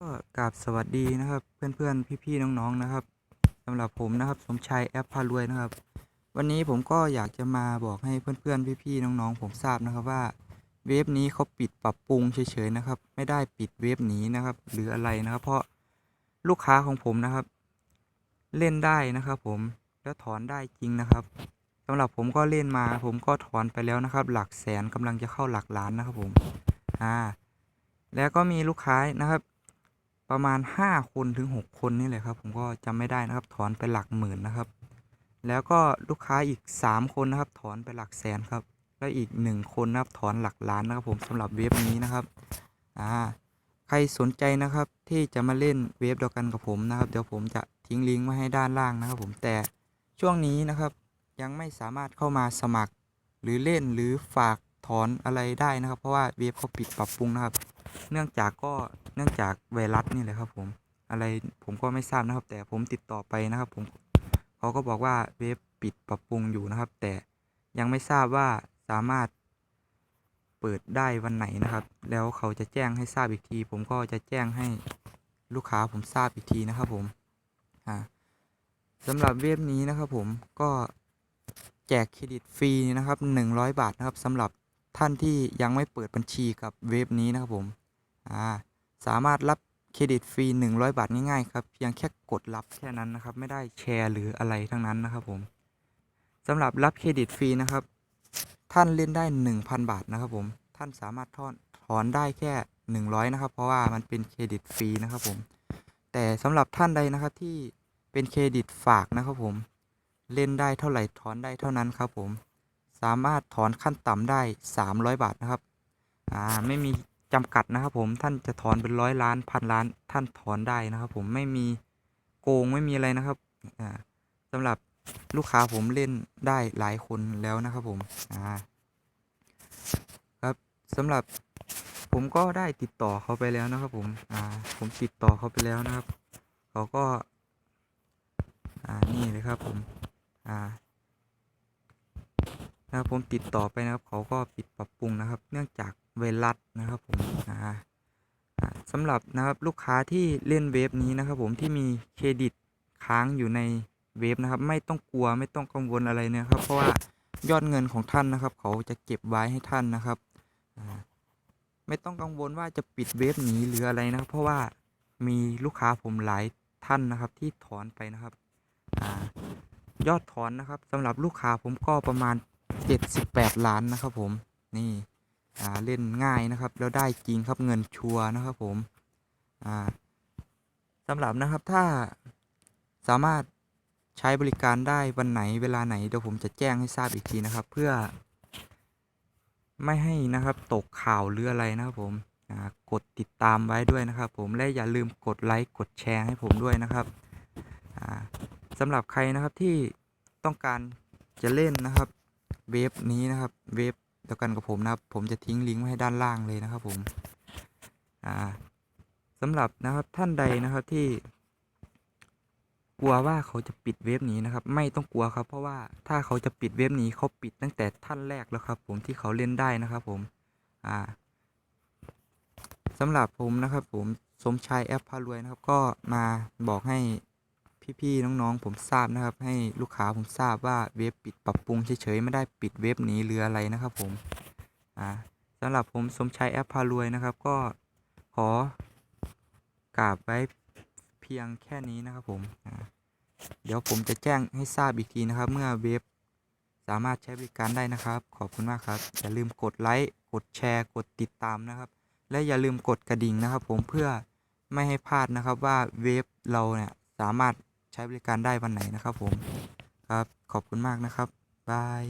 ก็กราบสวัสดีนะครับเพื่อนๆ พี่ๆ น้องๆ นะครับสำหรับผมนะครับสมชายแอปพารวยนะครับ วันนี้ผมก็อยากจะมาบอกให้เพื่อนๆ พี่ๆ น้องๆ ผมทราบนะครับว่า เว็บนี้เขาปิดปรับปรุงเฉยๆนะครับ ไม่ได้ปิดเว็บนี้นะครับ หรืออะไรนะครับ เพราะลูกค้าของผมนะครับ เล่นได้นะครับ ผมแล้วถอนได้จริงนะครับสำหรับผมก็เล่นมา ผมก็ถอนไปแล้วนะครับ หลักแสนกำลังจะเข้าหลักล้านนะครับผมอ่าแล้วก็มีลูกค้านะครับ ประมาณ 5 คนถึง 6 คนนี่แหละครับ ผมก็จำไม่ได้นะครับ ถอนไปหลักหมื่นนะครับ แล้วก็ลูกค้าอีก 3 คนนะครับ ถอนไปหลักแสนครับ แล้วอีก 1 คนนะครับถอนหลักล้านนะครับผมสำหรับเว็บนี้นะครับอ่าใครสนใจนะครับที่จะมาเล่นเว็บเดียวกันกับผมนะครับ เดี๋ยวผมจะทิ้งลิงก์ไว้ให้ด้านล่างนะครับ ผมแต่ช่วงนี้นะครับ ยังไม่สามารถเข้ามาสมัคร หรือเล่นหรือฝากถอนอะไรได้นะครับ เพราะว่าเว็บเขาปิดปรับปรุงนะครับ เนื่องจากก็ เนื่องจากไวรัสนี่แหละครับ ผม อะไรผมก็ไม่ทราบนะครับ แต่ผมติดต่อไปนะครับ ผมเขาก็บอกว่าเว็บปิดปรับปรุงอยู่นะครับ แต่ยังไม่ทราบว่าสามารถเปิดได้วันไหนนะครับ แล้วเขาจะแจ้งให้ทราบอีกที ผมก็จะแจ้งให้ลูกค้าผมทราบอีกทีนะครับ ผมอ่าสำหรับเว็บนี้นะครับ ผมก็แจกเครดิตฟรีนะครับ 100 บาทนะครับสำหรับท่านที่ยังไม่เปิดบัญชีกับเว็บนี้นะครับผม อ่า สามารถรับเครดิตฟรี 100 บาทง่ายๆครับเพียงแค่กดรับแค่นั้นนะครับ ไม่ได้แชร์หรืออะไรทั้งนั้นนะครับผมสำหรับรับเครดิตฟรีนะครับ ท่านเล่นได้ 1,000 บาทนะครับผมท่านสามารถถอนถอนได้แค่ 100 นะครับ เพราะว่ามันเป็นเครดิตฟรีนะครับผมแต่สำหรับท่านใดนะครับที่เป็นเครดิตฝากนะครับผมเล่นได้เท่าไหร่ถอนได้เท่านั้นครับผมสามารถถอนขั้นต่ำได้ 300 บาทนะครับอ่าไม่มี จำกัดนะครับ ผมท่านจะถอนเป็นร้อยล้านพันล้าน ท่านถอนได้นะครับ ผมไม่มีโกงไม่มีอะไรนะครับอ่าสำหรับลูกค้าผมเล่นได้หลายคนแล้วนะครับ ผมอ่าครับสำหรับผมก็ได้ติดต่อเขาไปแล้วนะครับ ผมอ่าผมติดต่อเขาไปแล้วนะครับเขาก็อ่านี่เลยครับ ผมอ่านะครับผมติดต่อไปนะครับ เขาก็ปิดปรับปรุงนะครับ เนื่องจาก ไวรัสนะครับผมอ่าอ่าสำหรับนะครับลูกค้าที่เล่นเว็บนี้นะครับผมที่มีเครดิตค้างอยู่ในเว็บนะครับ ไม่ต้องกลัวไม่ต้องกังวลอะไรนะครับ เพราะว่ายอดเงินของท่านนะครับ เขาจะเก็บไว้ให้ท่านนะครับไม่ต้องกังวลว่าจะปิดเว็บหนีหรืออะไรนะครับ เพราะว่ามีลูกค้าผมหลายท่านนะครับ ที่ถอนไปนะครับอยอดถอนนะครับสำหรับลูกค้าผมก็ประมาณ 78 ล้านนะครับผมนี่ อ่าเล่นง่ายนะครับ แล้วได้จริงครับเงินชัวนะครับผมอ่าสำหรับนะครับถ้าสามารถใช้บริการได้วันไหนเวลาไหนเดี๋ยวผมจะแจ้งให้ทราบอีกทีนะครับ เพื่อ ไม่ให้นะครับตกข่าวหรืออะไรนะครับผมกดติดตามไว้ด้วยนะครับ ผมและอย่าลืมกดไลค์กดแชร์ให้ผมด้วยนะครับสำหรับใครนะครับที่ต้องการจะเล่นนะครับ เว็บนี้นะครับ เว็บ เดียวกันกับผมนะครับ ผมจะทิ้งลิงก์ไว้ให้ด้านล่างเลยนะครับ ผมอ่าสำหรับนะครับท่านใดนะครับที่ กลัวว่าเขาจะปิดเว็บนี้นะครับ ไม่ต้องกลัวครับ เพราะว่าถ้าเขาจะปิดเว็บนี้เขาปิดตั้งแต่ท่านแรกแล้วครับ ผมที่เขาเล่นได้นะครับ ผมอ่าสำหรับผมนะครับ ผมสมชายแอปพารวยนะครับ ก็มาบอกให้ พี่ๆน้องๆผมทราบนะครับ ให้ลูกค้าผมทราบว่าเว็บปิดปรับปรุงเฉยๆไม่ได้ปิดเว็บหนี้หรืออะไรนะครับ ผมอ่าสำหรับผมสมชายแอปพารวยนะครับ ก็ขอกราบไว้เพียงแค่นี้นะครับ ผมเดี๋ยวผมจะแจ้งให้ทราบอีกทีนะครับ เมื่อเว็บสามารถใช้บริการได้นะครับ ขอบคุณมากครับ อย่าลืมกดไลค์ กดแชร์ กดติดตามนะครับ และอย่าลืมกดกระดิ่งนะครับ ผมเพื่อไม่ให้พลาดนะครับว่าเว็บเราเนี่ยสามารถ ใช้บริการได้วันไหนนะครับผม ครับ ขอบคุณมากนะครับ บาย